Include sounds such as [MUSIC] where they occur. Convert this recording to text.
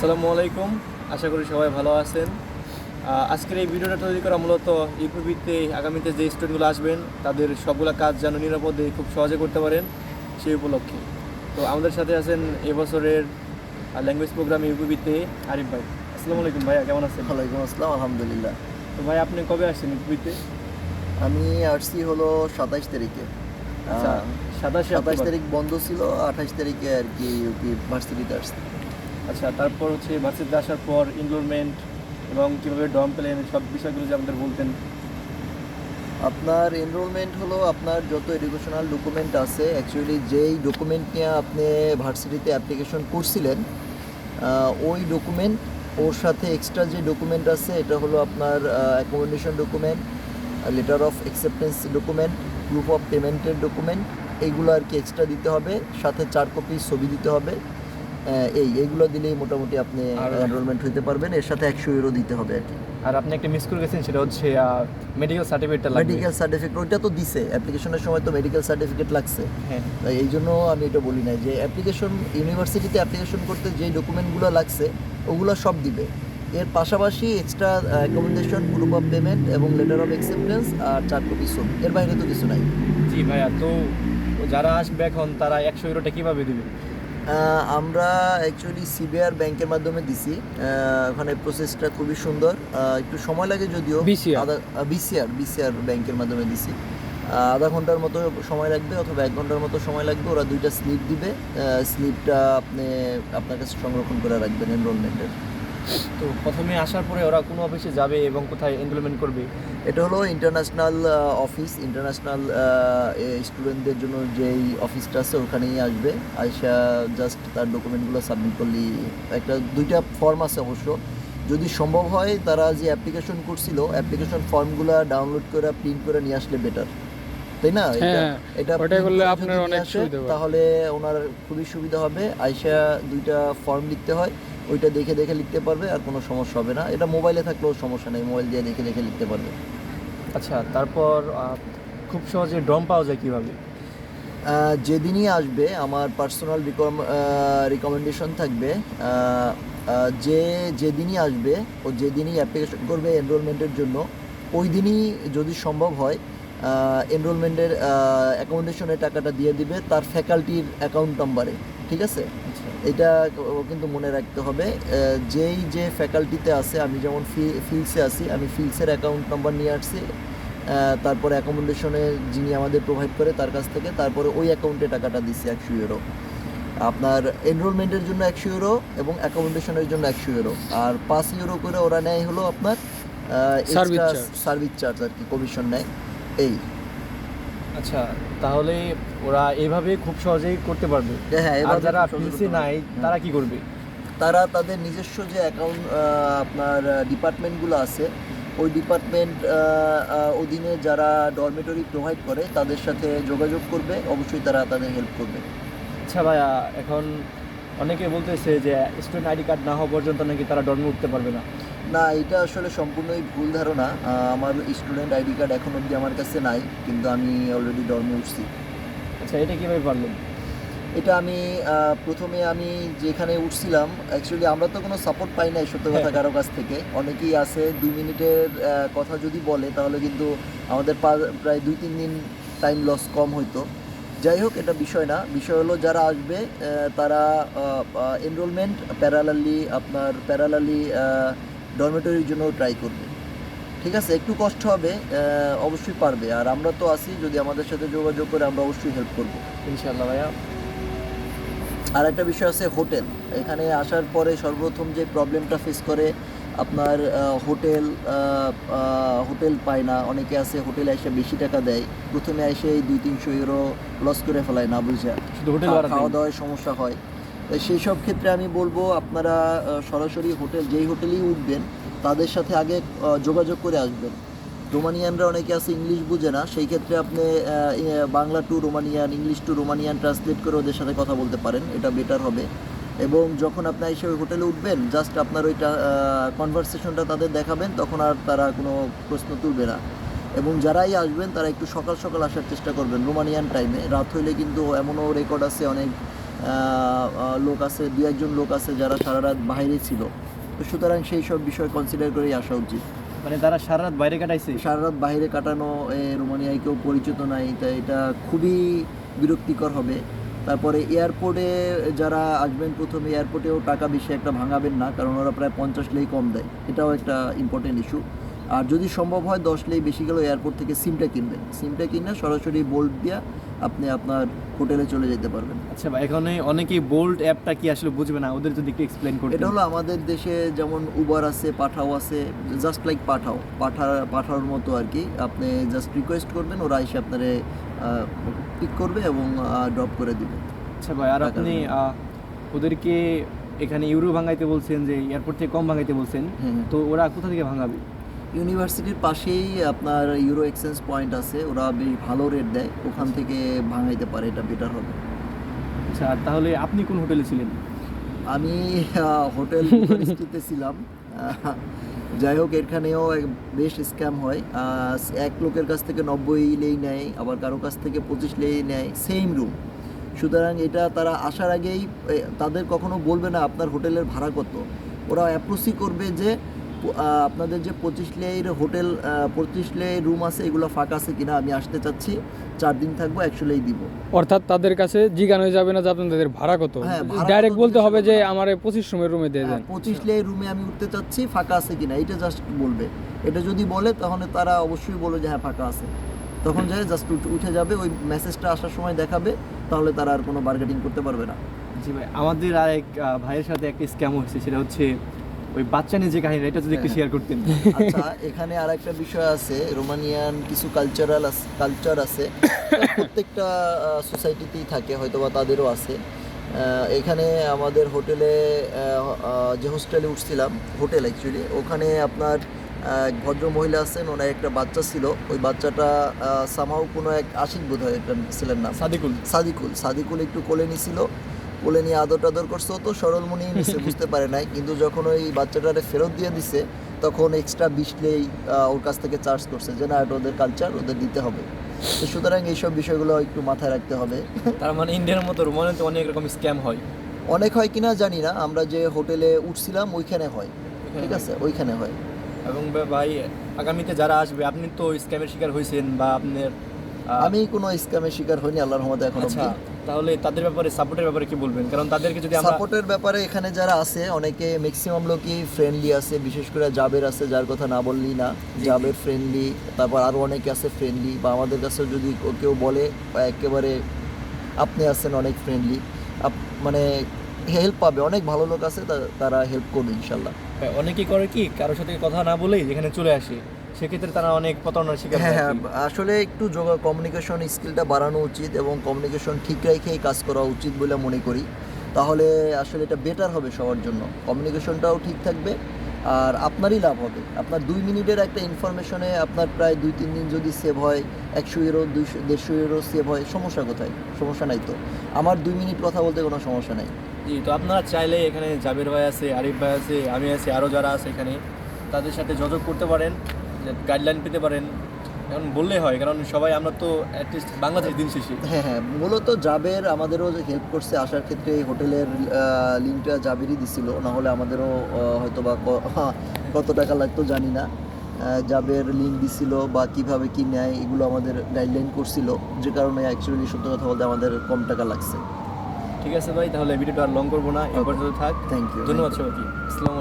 আসসালামু আলাইকুম। আশা করি সবাই ভালো আছেন। আজকের এই ভিডিওটা তৈরি করা মূলত ইউপিবিতে আগামীতে যে স্টুডেন্টগুলো আসবেন তাদের সবগুলো কাজ যেন নিরাপদে খুব সহজে করতে পারেন সেই উপলক্ষে। তো আমাদের সাথে আছেন এবছরের ল্যাঙ্গুয়েজ প্রোগ্রাম ইউপিবিতে আরিফ ভাই। আসসালামু আলাইকুম ভাইয়া কেমন আছেন? ওয়ালাইকুম আসসালাম আলহামদুলিল্লাহ। তো ভাই আপনি কবে আসছেন ইউপিবিতে আমি আসছি হলো সাতাইশ তারিখে। আচ্ছা সাতাশে সাতাইশ তারিখ বন্ধ ছিল আঠাশ তারিখে আর কি ইউপি ভার্সিটিতে আসছি। আচ্ছা তারপর হচ্ছে ভার্সিটিতে আসার পর এনরোলমেন্ট এবং কীভাবে ডম পেলেন সব বিষয়গুলো যে আমাদের বলতেন। আপনার এনরোলমেন্ট হলো আপনার যত এডুকেশনাল ডকুমেন্ট আছে অ্যাকচুয়ালি যেই ডকুমেন্ট নিয়ে আপনি ভার্সিটিতে অ্যাপ্লিকেশন করছিলেন ওই ডকুমেন্ট ওর সাথে এক্সট্রা যে ডকুমেন্ট আছে, এটা হলো আপনার accommodation document letter of acceptance document proof of পেমেন্টের ডকুমেন্ট এইগুলো আর কি এক্সট্রা দিতে হবে, সাথে চার কপি ছবি দিতে হবে। এই এইগুলো দিলেই মোটামুটি আপনি এনরোলমেন্ট হইতে পারবেন। এর সাথে একশো ইউরো দিতে হবে আর কি। আর আপনি একটা মিস করে গেছেন সেটা হচ্ছে মেডিকেল সার্টিফিকেটটা লাগবে। মেডিকেল সার্টিফিকেট ওইটা তো দিছে। অ্যাপ্লিকেশনের সময় তো মেডিকেল সার্টিফিকেট লাগছে। হ্যাঁ। তাই এই জন্য আমি এটা বলি না যে অ্যাপ্লিকেশন ইউনিভার্সিটিতে অ্যাপ্লিকেশন করতে যে ডকুমেন্টগুলো লাগছে ওগুলো সব দিবে। এর পাশাপাশি extra accommodation proof of payment এবং লেটার অফ অ্যাকসেপ্টেন্স আর চার কপি ছবি এর বাইরে তো কিছু নাই। জি ভাইয়া তো যারা আসবে এখন তারা একশো ইউরোটা কীভাবে দিবে? আমরা অ্যাকচুয়ালি সিবিআর ব্যাংকের মাধ্যমে দিছি। ওখানে প্রসেসটা খুবই সুন্দর। একটু সময় লাগে যদিও। বিসিআর বিসিআর ব্যাংকের মাধ্যমে দিছি। আধা ঘণ্টার মতো সময় লাগবে অথবা এক ঘণ্টার মতো সময় লাগবে। ওরা দুইটা স্লিপ দিবে। স্লিপটা আপনি আপনার কাছে সংরক্ষণ করে রাখবেন এনরোলমেন্টের তো প্রথমে আসার পরে ওরা কোনো অফিসে যাবে এবং কোথায় এনরোলমেন্ট করবে? এটা হলো ইন্টারন্যাশনাল অফিস ইন্টারন্যাশনাল স্টুডেন্টদের জন্য যেই অফিসটা আছে ওখানেই আসবে। আইসা জাস্ট তার ডকুমেন্টগুলো সাবমিট করলেই একটা দুইটা ফর্ম আছে অবশ্য। যদি সম্ভব হয় তারা যে অ্যাপ্লিকেশন করছিল অ্যাপ্লিকেশন ফর্মগুলো ডাউনলোড করে প্রিন্ট করে নিয়ে আসলে বেটার তাই না? এটা হ্যাঁ, এটা ওটা করলে আপনার অনেক সুবিধা তাহলে ওনার খুবই সুবিধা হবে। আইসা দুইটা ফর্ম লিখতে হয়। ওইটা দেখে দেখে লিখতে পারবে আর কোনো সমস্যা হবে না। এটা মোবাইলে থাকলেও সমস্যা নেই মোবাইল দিয়ে দেখে দেখে লিখতে পারবে। আচ্ছা তারপর খুব সহজে ড্রম পাওয়া যায় কীভাবে? যেদিনই আসবে আমার পার্সোনাল রিকম রিকমেন্ডেশন থাকবে যে যেদিনই আসবে ও যেদিনই অ্যাপ্লিকেশন করবে এনরোলমেন্টের জন্য ওই দিনই যদি সম্ভব হয় এনরোলমেন্টের অ্যাকোমোডেশনের টাকাটা দিয়ে দিবে তার ফ্যাকাল্টির অ্যাকাউন্ট নাম্বারে ঠিক আছে? আচ্ছা। এটা কিন্তু মনে রাখতে হবে যেই যে ফ্যাকাল্টিতে আছে আমি যেমন ফি ফিলসে আছি আমি ফিলসের অ্যাকাউন্ট নাম্বার নিয়ে আসছি তারপরে অ্যাকোমোডেশনে যিনি আমাদের প্রোভাইড করে তার কাছ থেকে তারপরে ওই অ্যাকাউন্টে টাকাটা দিচ্ছি একশো ইউরো আপনার এনরোলমেন্টের জন্য একশো ইউরো এবং অ্যাকোমোডেশনের জন্য একশো ইউরো আর পাঁচ ইউরো করে ওরা নেয় হলো আপনার. সার্ভিস চার্জ আর কি কমিশন নেয় এই। আচ্ছা তাহলে ওরা এভাবে খুব সহজেই করতে পারবে। হ্যাঁ আর যারা পিসি নাই তারা কি করবে? তারা তাদের নিজস্ব যে অ্যাকাউন্ট আপনার ডিপার্টমেন্টগুলো আছে ওই ডিপার্টমেন্ট অধীনে যারা ডরমেটরি প্রোভাইড করে তাদের সাথে যোগাযোগ করবে অবশ্যই তারা তাদের হেল্প করবে। আচ্ছা ভাইয়া এখন অনেকে বলতেছে যে স্টুডেন্ট আইডি কার্ড না হওয়া পর্যন্ত নাকি তারা ডর্মে উঠতে পারবে না। না এটা আসলে সম্পূর্ণই ভুল ধারণা। আমার স্টুডেন্ট আইডি কার্ড এখন অবধি আমার কাছে নাই কিন্তু আমি অলরেডি ডর্মে উঠছি। আচ্ছা এটা কীভাবে পারলেন? এটা আমি প্রথমে আমি যেখানে উঠছিলাম অ্যাকচুয়ালি আমরা তো কোনো সাপোর্ট পাই নাই সত্য কথা কারও কাছ থেকে। অনেকেই আছে দুই মিনিটের কথা যদি বলে তাহলে কিন্তু আমাদের প্রায় দুই তিন দিন টাইম লস কম হইতো। যাই হোক এটা বিষয় না। বিষয় হলো যারা আসবে তারা এনরোলমেন্ট প্যারালালি আপনার প্যারালালি ডরমেটরির জন্য ট্রাই করবে। ঠিক আছে? একটু কষ্ট হবে অবশ্যই পারবে। আর আমরা তো আছি যদি আমাদের সাথে যোগাযোগ করে আমরা অবশ্যই হেল্প করব। ইনশাল্লাহ ভাইয়া। আর একটা বিষয় আছে হোটেল। এখানে আসার পরে সর্বপ্রথম যে প্রবলেমটা ফেস করে আপনার হোটেল হোটেল পায় না। অনেকে আছে হোটেলে এসে বেশি টাকা দেয়। প্রথমে এসে দুই তিনশো ইউরো লস করে ফেলায় না বুঝা। খাওয়া দেন। দাওয়ায় সমস্যা হয়। সেই সব ক্ষেত্রে আমি বলব, আপনারা সরাসরি হোটেল, যেই হোটেলেই উঠবেন, তাদের সাথে আগে যোগাযোগ করে আসবেন। রোমানিয়ানরা অনেকে আছে ইংলিশ বুঝে না, সেই ক্ষেত্রে আপনি Bangla to Romanian, English to Romanian translate করে ওদের সাথে কথা বলতে পারেন, এটা বেটার হবে। এবং যখন আপনি এসে ওই হোটেলে উঠবেন জাস্ট আপনার ওইটা কনভারসেশনটা তাদের দেখাবেন, তখন আর তারা কোনো প্রশ্ন তুলবে না। এবং যারাই আসবেন, তারা একটু সকাল সকাল আসার চেষ্টা করবেন, রোমানিয়ান টাইমে রাত হইলে কিন্তু এমনও রেকর্ড আছে অনেক লোক আছে দু একজন লোক আছে যারা সারা রাত বাইরে ছিল। তো সুতরাং সেই সব বিষয় কনসিডার করেই আসা উচিত। মানে তারা সারা রাত বাইরে কাটাইছে? সারা রাত বাইরে কাটানো এ, রোমানিয়ায় কেউ পরিচিত নাই তাই এটা খুবই বিরক্তিকর হবে। তারপরে এয়ারপোর্টে যারা আসবেন প্রথমে এয়ারপোর্টেও টাকা বেশি একটা ভাঙাবেন না কারণ ওরা প্রায় পঞ্চাশ লেই কম দেয়। এটাও একটা ইম্পর্টেন্ট ইস্যু আর যদি সম্ভব হয় দশ লেই বেশি গেলেও এয়ারপোর্ট থেকে সিমটা কিনবেন। সিমটা কিনে সরাসরি বোল্ট দিয়ে আপনি আপনার হোটেলে চলে যেতে পারবেন। আচ্ছা ভাই এখানে অনেকেই বোল্ট অ্যাপটা কি আসলে বুঝবে না? ওদের যদি একটু এক্সপ্লেন করতে এটা হলো আমাদের দেশে যেমন উবার আছে পাঠাও আছে জাস্ট লাইক পাঠাও পাঠা পাঠাওর মতো আর কি। আপনি জাস্ট রিকোয়েস্ট করবেন ওরা এসে আপনারে পিক করবে এবং ড্রপ করে দিবে। আচ্ছা ভাই আর আপনি ওদেরকে এখানে ইউরো ভাঙাইতে বলছেন যে এয়ারপোর্ট থেকে কম ভাঙাইতে বলছেন। তো ওরা কোথা থেকে ভাঙাবে? ইউনিভার্সিটির পাশেই আপনার ইউরো এক্সচেঞ্জ পয়েন্ট আছে। ওরা বেশ ভালো রেট দেয়। ওখান থেকে ভাঙাইতে পারে এটা বেটার হবে। আচ্ছা তাহলে আপনি কোন হোটেলে ছিলেন? আমি হোটেল বুকারেস্টিতে ছিলাম। যাই হোক এখানেও বেশ স্ক্যাম হয়। এক লোকের কাছ থেকে নব্বই লেই নেয় আবার কারও কাছ থেকে পঁচিশ লেই নেয় সেম রুম সুতরাং এটা তারা আসার আগেই তাদের কখনো বলবে না আপনার হোটেলের ভাড়া কত। ওরা অ্যাপ্রোচই করবে যে আপনাদের যে পঁচিশ লেয়ের হোটেল পঁচিশ লেয়ের রুম আছে এগুলো ফাঁকা আছে কিনা আমি আসতে চাচ্ছি। চার দিন থাকব একশো লেই দিব। অর্থাৎ তাদের কাছে জিজ্ঞানো যাবে না যে আপনাদের ভাড়া কত। হ্যাঁ, ভাড়া ডাইরেক্ট বলতে হবে যে আমার পঁচিশ রুমের রুমে দিয়ে দেন। হ্যাঁ, পঁচিশ লে রুমে আমি উঠতে চাচ্ছি ফাঁকা আছে কিনা এটা জাস্ট বলবে। এটা যদি বলে তাহলে তারা অবশ্যই বলবে যে হ্যাঁ ফাঁকা আছে। তখন যায় জাস্ট উঠে যাবে ওই মেসেজটা আসার সময় দেখাবে তাহলে তারা আর কোনো বার্গেটিং করতে পারবে না। জি ভাই আমাদের আরেক আহ, ভাইয়ের সাথে একটা স্ক্যাম হয়েছে সেটা হচ্ছে ওই বাচ্চা নিয়ে যে কাহিনী এটা যদি একটু হ্যাঁ। শেয়ার করতেন। আচ্ছা এখানে আর একটা বিষয় আছে রোমানিয়ান কিছু কালচারাল কালচার আছে। [COUGHS] প্রত্যেকটা সোসাইটিতেই থাকে হয়তো বা তাদেরও আছে। এখানে আমাদের হোটেলে যে হোস্টেলে উঠছিলাম হোটেল অ্যাকচুয়ালি ওখানে আপনার এক ভদ্র মহিলা আছেন ওনার একটা বাচ্চা ছিল। ওই বাচ্চাটা সামাও কোনো এক আশিক বোধ হয় একটা ছিলেন না সাদিকুল। সাদিকুল সাদিকুল একটু কোলে নিছিল। কোলে নিয়ে আদর টাদর করছে তো সরলমণি নিছে [LAUGHS] বুঝতে পারে নাই। কিন্তু যখন ওই বাচ্চাটারে ফেরত দিয়ে দিছে তখন এক্সট্রা বিশলেই ওর কাছ থেকে চার্জ করছে যে না এটা ওদের কালচার ওদের দিতে হবে। তো সুতরাং এইসব বিষয়গুলো একটু মাথায় রাখতে হবে। তার মানে ইন্ডিয়ার মতো রোমানিতে অনেক রকম স্ক্যাম হয়। অনেক হয় কিনা জানি না আমরা যে হোটেলে উঠছিলাম ওইখানে হয়। ঠিক আছে? ওইখানে হয়। এবং ভাই আগামীতে যারা আসবে আপনি তো স্ক্যামের শিকার হয়েছেন বা আপনার আমি কোনো স্ক্যামের শিকার হইনি আল্লাহর রহমতে এখন আচ্ছা। তাহলে তাদের ব্যাপারে সাপোর্টের ব্যাপারে কি বলবেন? কারণ তাদেরকে যদি সাপোর্টের ব্যাপারে এখানে যারা আছে অনেকে ম্যাক্সিমাম লোকই ফ্রেন্ডলি আছে বিশেষ করে জাবের আছে যার কথা না বললি না। জাবের ফ্রেন্ডলি তারপর আরও অনেকে আছে ফ্রেন্ডলি বা আমাদের কাছে যদি কেউ বলে বা একেবারে আপনি আছেন অনেক ফ্রেন্ডলি মানে হেল্প পাবে। অনেক ভালো লোক আছে তারা হেল্প করবে ইনশাল্লাহ। হ্যাঁ, অনেকেই করে কি কারোর সাথে কথা না বলেই যেখানে চলে আসে। সেক্ষেত্রে তারা অনেক প্রতারণার শিকার হ্যাঁ হ্যাঁ আসলে একটু যোগা কমিউনিকেশন স্কিলটা বাড়ানো উচিত এবং কমিউনিকেশন ঠিক রেখেই কাজ করা উচিত বলে মনে করি। তাহলে আসলে এটা বেটার হবে সবার জন্য। কমিউনিকেশনটাও ঠিক থাকবে আর আপনারই লাভ হবে। আপনার দুই মিনিটের একটা ইনফরমেশনে আপনার প্রায় দুই তিন দিন যদি সেভ হয় একশো ইউরো দুইশো দেড়শো ইউরো সেভ হয় সমস্যা কোথায়? সমস্যা নাই তো। আমার দুই মিনিট কথা বলতে কোনো সমস্যা নাই। জি তো আপনারা চাইলে এখানে জাবের ভাই আছে আরিফ ভাই আছে আমি আছি আরও যারা আছে এখানে তাদের সাথে যোগাযোগ করতে পারেন। গাইডলাইন পেতে পারেন এখন বললেই হয় কারণ সবাই আমরা তো অ্যাটলিস্ট বাংলাদেশ দিন শেষে। হ্যাঁ হ্যাঁ মূলত জাবের আমাদেরও যে হেল্প করছে আসার ক্ষেত্রে এই হোটেলের লিঙ্কটা জাবেরই দিছিল না হলে আমাদেরও হয়তো বা [LAUGHS] কত টাকা লাগতো জানি না। জাবের লিঙ্ক দিছিল বা কীভাবে কি নেয় এগুলো আমাদের গাইডলাইন করছিল যে কারণে অ্যাকচুয়ালি সত্য কথা বলতে আমাদের কম টাকা লাগছে। ঠিক আছে ভাই তাহলে ভিডিওটা আর লং করব না এ পর্যন্ত থাক। থ্যাংক ইউ ধন্যবাদ সবাইকে। আসসালামু